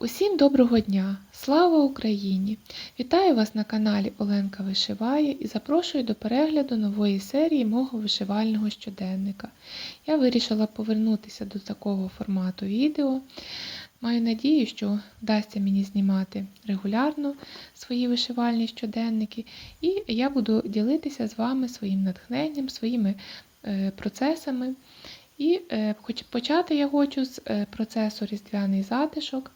Усім доброго дня! Слава Україні! Вітаю вас на каналі Оленка Вишиває і запрошую до перегляду нової серії мого вишивального щоденника. Я вирішила повернутися до такого формату відео. Маю надію, що вдасться мені знімати регулярно свої вишивальні щоденники, і я буду ділитися з вами своїм натхненням, своїми е, процесами. І е, почати я хочу з е, процесу різдвяний затишок.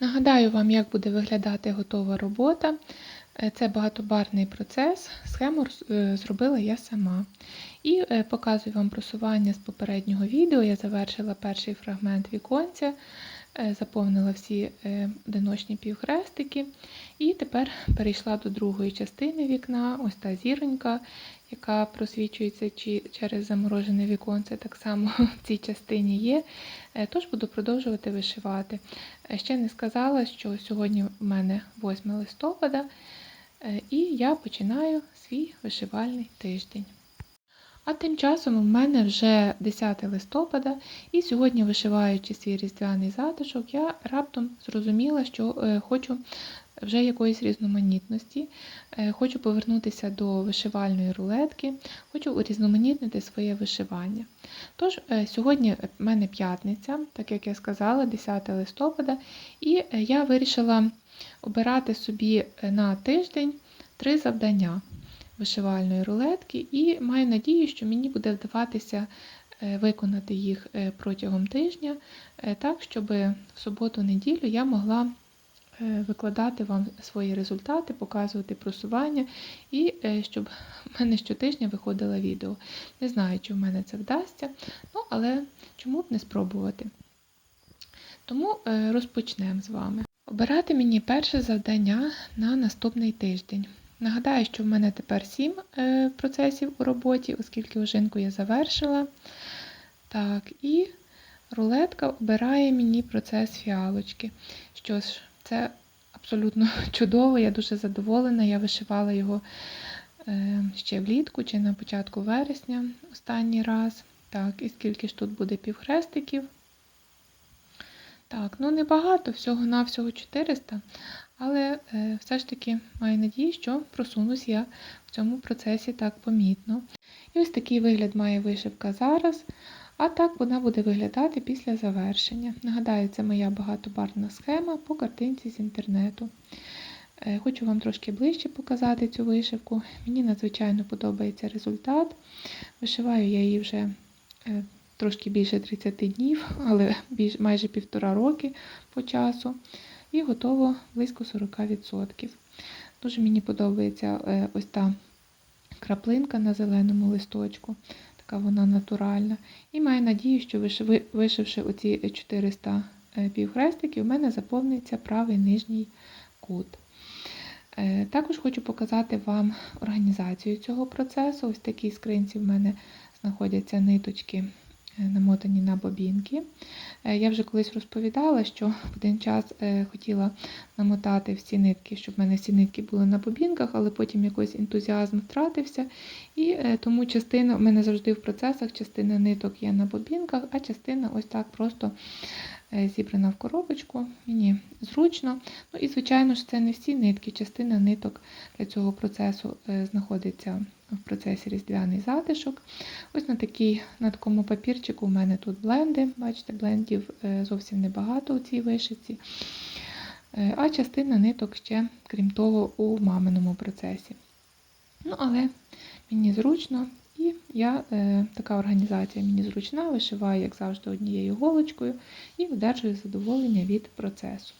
Нагадаю вам, як буде виглядати готова робота. Е, Це багатобарний процес. Схему е, зробила я сама. І е, показую вам просування з попереднього відео. Я завершила перший фрагмент віконця, заповнила всі одиночні півхрестики. І тепер перейшла до другої частини вікна. Ось та зіронька, яка просвічується через заморожене віконце, так само в цій частині є. Е, Тож буду продовжувати вишивати. Е, Ще не сказала, що сьогодні в мене 8 листопада, е, і я починаю свій вишивальний тиждень. А тим часом у мене вже 10 листопада, і сьогодні, вишиваючи свій різдвяний затишок, я раптом зрозуміла, що хочу вже якоїсь різноманітності, е, хочу повернутися до вишивальної рулетки, хочу урізноманітнити своє вишивання. Тож, е, сьогодні в мене п'ятниця, так як я сказала, 10 листопада, і е, я вирішила обирати собі на тиждень три завдання вишивальної рулетки, і маю надію, що мені буде вдаватися виконати їх протягом тижня, так, щоб в суботу-неділю я могла викладати вам свої результати, показувати просування, і е, щоб в мене щотижня виходило відео. Не знаю, чи в мене це вдасться, ну, але чому б не спробувати. Тому е, розпочнемо з вами. Обирати мені перше завдання на наступний тиждень. Нагадаю, що в мене тепер 7 е, процесів у роботі, оскільки ожинку я завершила. Так, і рулетка обирає мені процес фіалочки. Що ж, це абсолютно чудово, я дуже задоволена. Я вишивала його е, ще влітку чи на початку вересня останній раз. Так, і скільки ж тут буде півхрестиків? Так, ну небагато, всього-навсього 400, але е, все ж таки маю надію, що просунусь я в цьому процесі так помітно. І ось такий вигляд має вишивка зараз, а так вона буде виглядати після завершення. Нагадаю, це моя багатобарвна схема по картинці з інтернету. Е, Хочу вам трошки ближче показати цю вишивку. Мені надзвичайно подобається результат. Вишиваю я її вже е, трошки більше 30 днів, але більш, майже півтора роки по часу. І готово близько 40%. Дуже мені подобається е, ось та краплинка на зеленому листочку, така вона натуральна. І маю надію, що вишивши оці 400 е, півхрестиків, у мене заповниться правий нижній кут. Е, Також хочу показати вам організацію цього процесу. Ось в такій скринці в мене знаходяться ниточки, намотані на бобінки. Е, Я вже колись розповідала, що в один час е, хотіла намотати всі нитки, щоб в мене всі нитки були на бобінках, але потім якийсь ентузіазм втратився. І е, тому частина, в мене завжди в процесах частина ниток є на бобінках, а частина ось так просто е, зібрана в коробочку. Мені зручно. Ну і, звичайно ж, це не всі нитки. Частина ниток для цього процесу е, знаходиться в процесі різдвяний затишок. Ось на такій, на такому папірчику у мене тут бленди. Бачите, блендів е, зовсім небагато у цій вишивці. Е, А частина ниток ще, крім того, у маминому процесі. Ну, але мені зручно, і я, е, така організація мені зручна, вишиваю, як завжди, однією голочкою і одержую задоволення від процесу.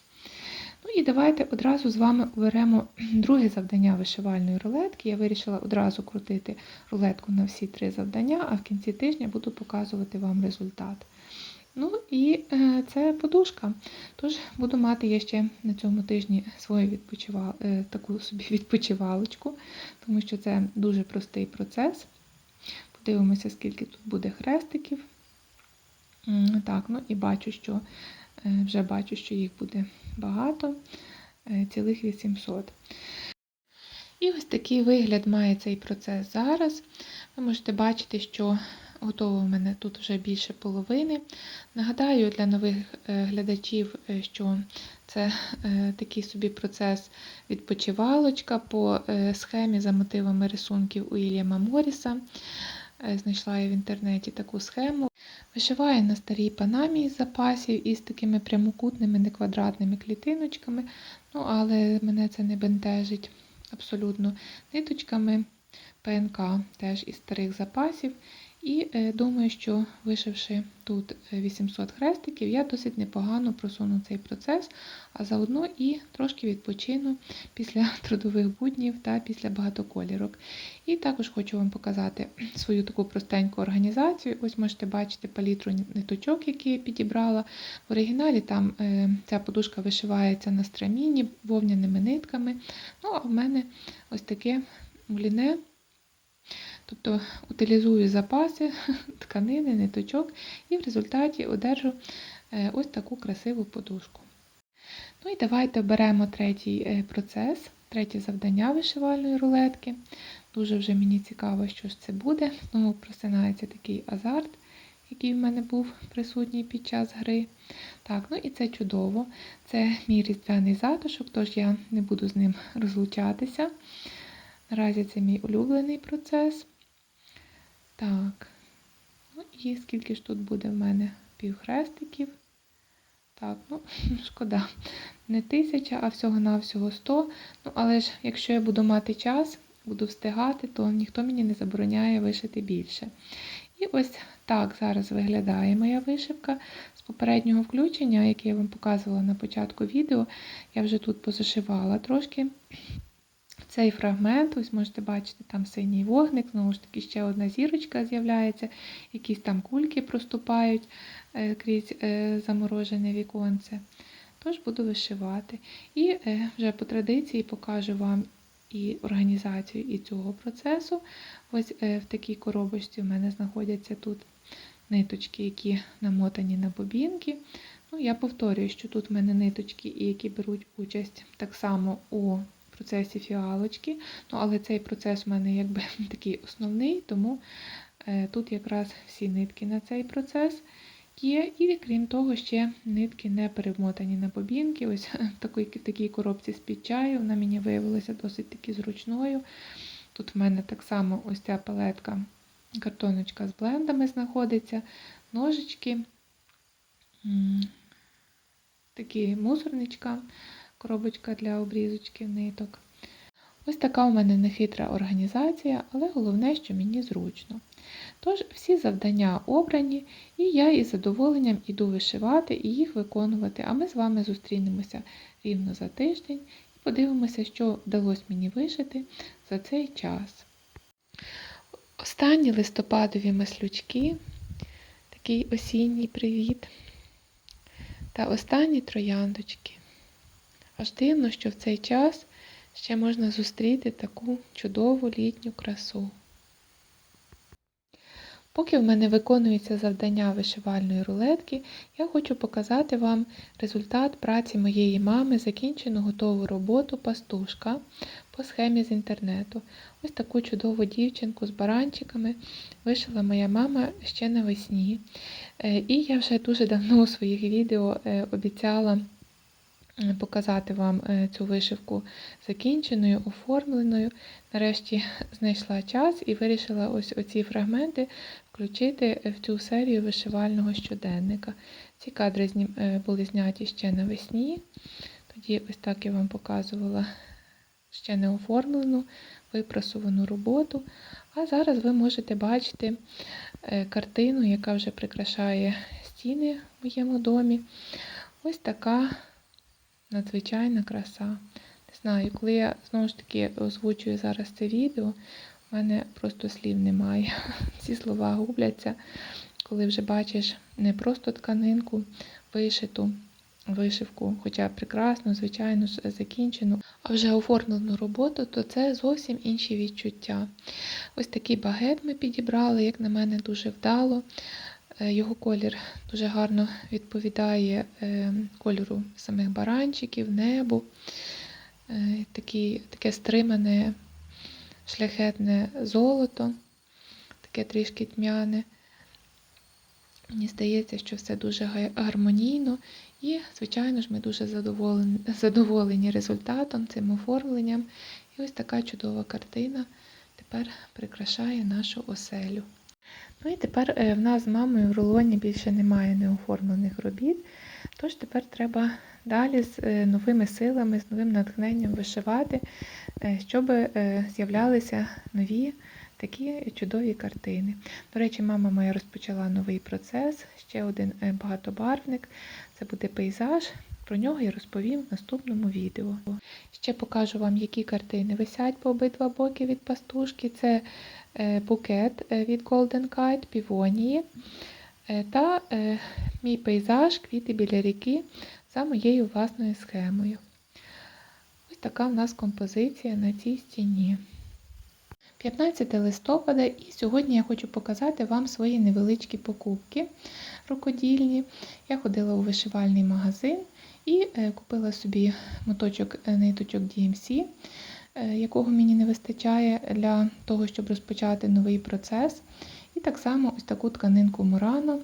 Ну і давайте одразу з вами оберемо друге завдання вишивальної рулетки. Я вирішила одразу крутити рулетку на всі три завдання, а в кінці тижня буду показувати вам результат. Ну і е, це подушка. Тож буду мати я ще на цьому тижні свою відпочива... е, таку собі відпочивалочку, тому що це дуже простий процес. Подивимося, скільки тут буде хрестиків. Так, ну і бачу, що е, вже бачу, що їх буде багато, е, цілих 800. І ось такий вигляд має цей процес зараз. Ви можете бачити, що готово в мене тут вже більше половини. Нагадаю для нових е, глядачів, е, що це такий собі процес відпочивалочка по схемі за мотивами рисунків Уільяма Моріса. Е, Знайшла я в інтернеті таку схему. Вишиваю на старій панамі із запасів із такими прямокутними, неквадратними клітиночками. Ну, але мене це не бентежить абсолютно ниточками ПНК теж із старих запасів. І е, думаю, що вишивши тут е, 800 хрестиків, я досить непогано просуну цей процес, а заодно і трошки відпочину після трудових буднів та після багатоколірок. І також хочу вам показати свою таку простеньку організацію. Ось можете бачити палітру ниточок, які я підібрала. В оригіналі там е, ця подушка вишивається на страміні вовняними нитками. Ну, а в мене ось таке муліне. Тобто утилізую запаси тканини, ниточок і в результаті одержу е, ось таку красиву подушку. Ну і давайте беремо третій е, процес, третє завдання вишивальної рулетки. Дуже вже мені цікаво, що ж це буде. Знову просинається такий азарт, який в мене був присутній під час гри. Так, ну і це чудово. Це мій різдвяний затишок, тож я не буду з ним розлучатися. Наразі це мій улюблений процес. Так. Ну і скільки ж тут буде в мене півхрестиків. Так, ну, шкода. Не тисяча, а всього-навсього 100. Ну, але ж, якщо я буду мати час, буду встигати, то ніхто мені не забороняє вишити більше. І ось так зараз виглядає моя вишивка. З попереднього включення, яке я вам показувала на початку відео, я вже тут позашивала трошки цей фрагмент, ось можете бачити, там синій вогник, знову ж таки, ще одна зірочка з'являється, якісь там кульки проступають е, крізь е, заморожене віконце. Тож буду вишивати. І е, вже по традиції покажу вам і організацію і цього процесу. Ось в такій коробочці у мене знаходяться тут ниточки, які намотані на бобінки. Ну, Я повторюю, що тут в мене ниточки, які беруть участь так само у процесі фіалочки. Ну, але цей процес у мене якби такий основний, тому е, тут якраз всі нитки на цей процес є. І крім того, ще нитки не перемотані на бобінки. Ось в такій, в такій коробці з-під чаю, вона мені виявилася досить таки зручною. Тут в мене так само ось ця палетка, картоночка з блендами знаходиться, ножички, такі мусорничка коробочка для обрізочки ниток. Ось така у мене нехитра організація, але головне, що мені зручно. Тож, всі завдання обрані, і я із задоволенням іду вишивати і їх виконувати, а ми з вами зустрінемося рівно за тиждень і подивимося, що вдалося мені вишити за цей час. Останні листопадові маслючки, такий осінній привіт. Та останні трояндочки. Аж дивно, що в цей час ще можна зустріти таку чудову літню красу. Поки в мене виконується завдання вишивальної рулетки, я хочу показати вам результат праці моєї мами, закінчену готову роботу пастушка по схемі з інтернету. Ось таку чудову дівчинку з баранчиками вишила моя мама ще навесні. Е, і я вже дуже давно у своїх відео е, обіцяла показати вам е, цю вишивку закінченою, оформленою. Нарешті знайшла час і вирішила ось оці фрагменти включити в цю серію вишивального щоденника. Ці кадри е, були зняті ще навесні. Тоді ось так я вам показувала ще не оформлену, випрасувану роботу. А зараз ви можете бачити е, картину, яка вже прикрашає стіни в моєму домі. Ось така надзвичайна краса. Не знаю, коли я знову ж таки озвучую зараз це відео, в мене просто слів немає. Всі слова губляться, коли вже бачиш не просто тканинку вишиту, вишивку, хоча прекрасно, звичайно, закінчену, а вже оформлену роботу, то це зовсім інші відчуття. Ось такий багет ми підібрали, як на мене, дуже вдало. Е, його колір дуже гарно відповідає е, кольору самих баранчиків, небу, е, такі, таке стримане, шляхетне золото, таке трішки тьмяне. Мені здається, що все дуже гармонійно. І, звичайно ж, ми дуже задоволені, задоволені результатом, цим оформленням. І ось така чудова картина тепер прикрашає нашу оселю. Ну і тепер е, в нас з мамою в рулоні більше немає неоформлених робіт. Тож тепер треба далі з е, новими силами, з новим натхненням вишивати, е, щоб з'являлися нові такі чудові картини. До речі, мама моя розпочала новий процес, ще один багатобарвник. Це буде пейзаж. Про нього я розповім в наступному відео. Ще покажу вам, які картини висять по обидва боки від пастушки. Це е, букет е, від Golden Kite, півонії е, та мій пейзаж квіти біля ріки за моєю власною схемою. Ось така в нас композиція на цій стіні. 15 листопада, і сьогодні я хочу показати вам свої невеличкі покупки рукодільні. Я ходила у вишивальний магазин і е, купила собі моточок е, ниточок DMC, е, якого мені не вистачає для того, щоб розпочати новий процес. І так само ось таку тканинку Мурано.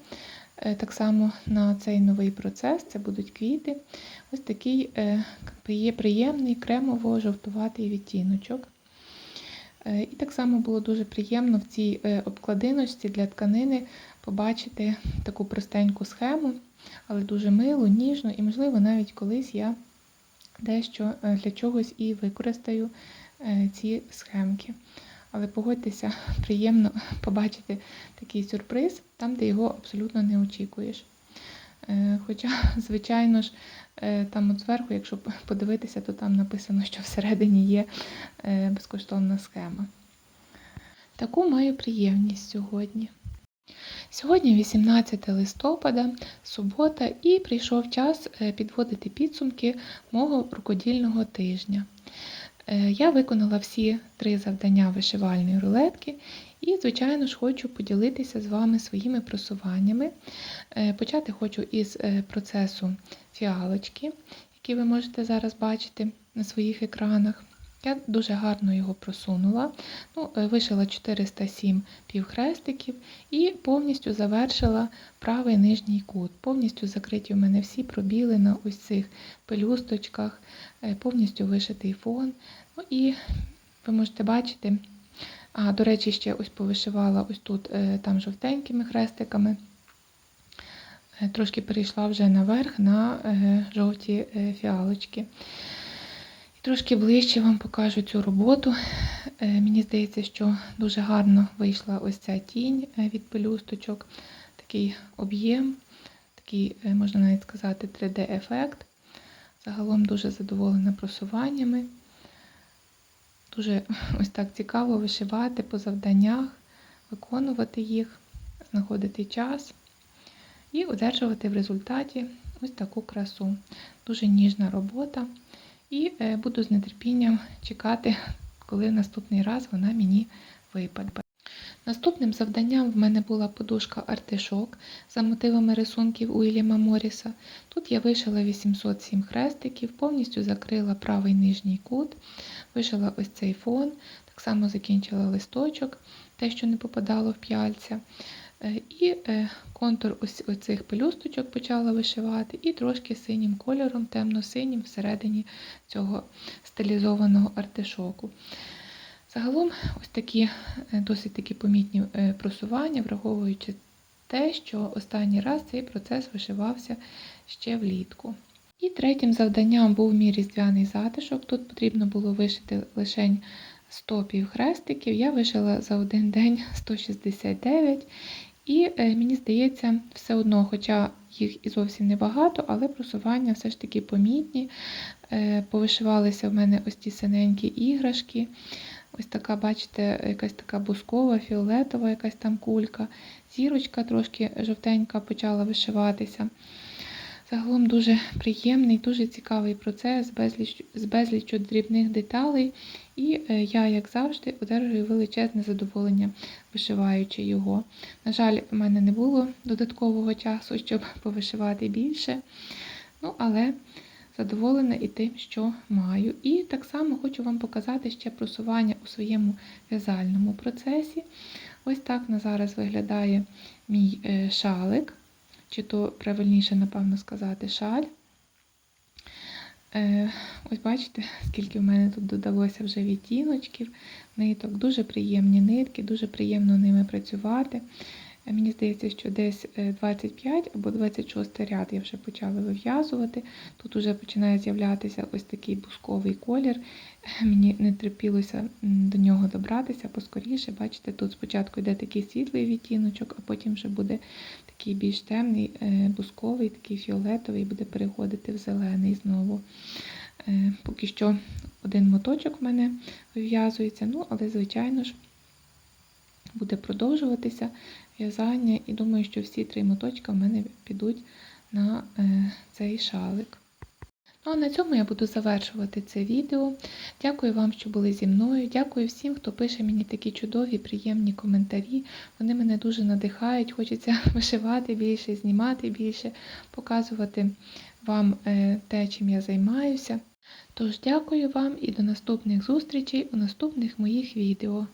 Так само на цей новий процес це будуть квіти. Ось такий приємний кремово-жовтуватий відтіночок. І так само було дуже приємно в цій обкладиночці для тканини побачити таку простеньку схему, але дуже милу, ніжну, і, можливо, навіть колись я дещо е, для чогось і використаю е, ці схемки. Але погодьтеся, приємно побачити такий сюрприз там, де його абсолютно не очікуєш. Е, Хоча, звичайно ж, там от зверху, якщо подивитися, то там написано, що всередині є безкоштовна схема. Таку маю приємність сьогодні. Сьогодні 18 листопада, субота, і прийшов час е, підводити підсумки мого рукодільного тижня. Е, Я виконала всі три завдання вишивальної рулетки і, звичайно ж, хочу поділитися з вами своїми просуваннями. Е, Почати хочу із процесу фіалочки, який ви можете зараз бачити на своїх екранах. Я дуже гарно його просунула. Ну, е, вишила 407 півхрестиків і повністю завершила правий нижній кут. Повністю закриті у мене всі пробіли на ось цих пелюсточках, е, повністю вишитий фон. Ну і ви можете бачити, а, до речі, ще ось повишивала ось тут е, там жовтенькими хрестиками. Трошки перейшла вже наверх на жовті фіалочки. Трошки ближче вам покажу цю роботу. Е, Мені здається, що дуже гарно вийшла ось ця тінь е, від пелюсточок, такий об'єм, такий, е, можна навіть сказати, 3D-ефект. Загалом дуже задоволена просуваннями. Дуже ось так цікаво вишивати по завданнях, виконувати їх, знаходити час і одержувати в результаті ось таку красу. Дуже ніжна робота. І е, буду з нетерпінням чекати, коли наступний раз вона мені випаде. Наступним завданням в мене була подушка артишок за мотивами рисунків Уільяма Моріса. Тут я вишила 807 хрестиків, повністю закрила правий нижній кут, вишила ось цей фон, так само закінчила листочок, те, що не попадало в п'яльця. Е, І е, контур оцих пелюсточок почала вишивати, і трошки синім кольором, темно-синім всередині цього стилізованого артишоку. Загалом ось такі е, досить такі помітні просування, враховуючи те, що останній раз цей процес вишивався ще влітку. І третім завданням був мій різдвяний затишок. Тут потрібно було вишити лише 100 півхрестиків. Я вишила за один день 169. І е, мені здається, все одно, хоча їх і зовсім небагато, але просування все ж таки помітні. Е, повишивалися в мене ось ті синенькі іграшки. Ось така, бачите, якась така бускова, фіолетова якась там кулька. Зірочка трошки жовтенька почала вишиватися. Загалом дуже приємний, дуже цікавий процес безліч, з безліччю дрібних деталей. І е, я, як завжди, одержую величезне задоволення, вишиваючи його. На жаль, в мене не було додаткового часу, щоб повишивати більше. Ну, але задоволена і тим, що маю. І так само хочу вам показати ще просування у своєму в'язальному процесі. Ось так на зараз виглядає мій е, шалик, чи то правильніше, напевно, сказати, шаль. Е, Ось бачите, скільки в мене тут додалося вже відтіночків, ниток. Дуже приємні нитки, дуже приємно ними працювати. Е, Мені здається, що десь е, 25 або 26 ряд я вже почала вив'язувати. Тут вже починає з'являтися ось такий бусковий колір. Е, Мені не терпілося до нього добратися поскоріше. Бачите, тут спочатку йде такий світлий відтіночок, а потім вже буде такий більш темний, е, бусковий, такий фіолетовий, буде переходити в зелений знову. Е, Поки що один моточок в мене вив'язується, ну, але, звичайно ж, буде продовжуватися в'язання, і думаю, що всі три моточка в мене підуть на е, цей шалик. Ну а на цьому я буду завершувати це відео. Дякую вам, що були зі мною. Дякую всім, хто пише мені такі чудові, приємні коментарі. Вони мене дуже надихають. Хочеться вишивати більше, знімати більше, показувати вам е, те, чим я займаюся. Тож дякую вам і до наступних зустрічей у наступних моїх відео.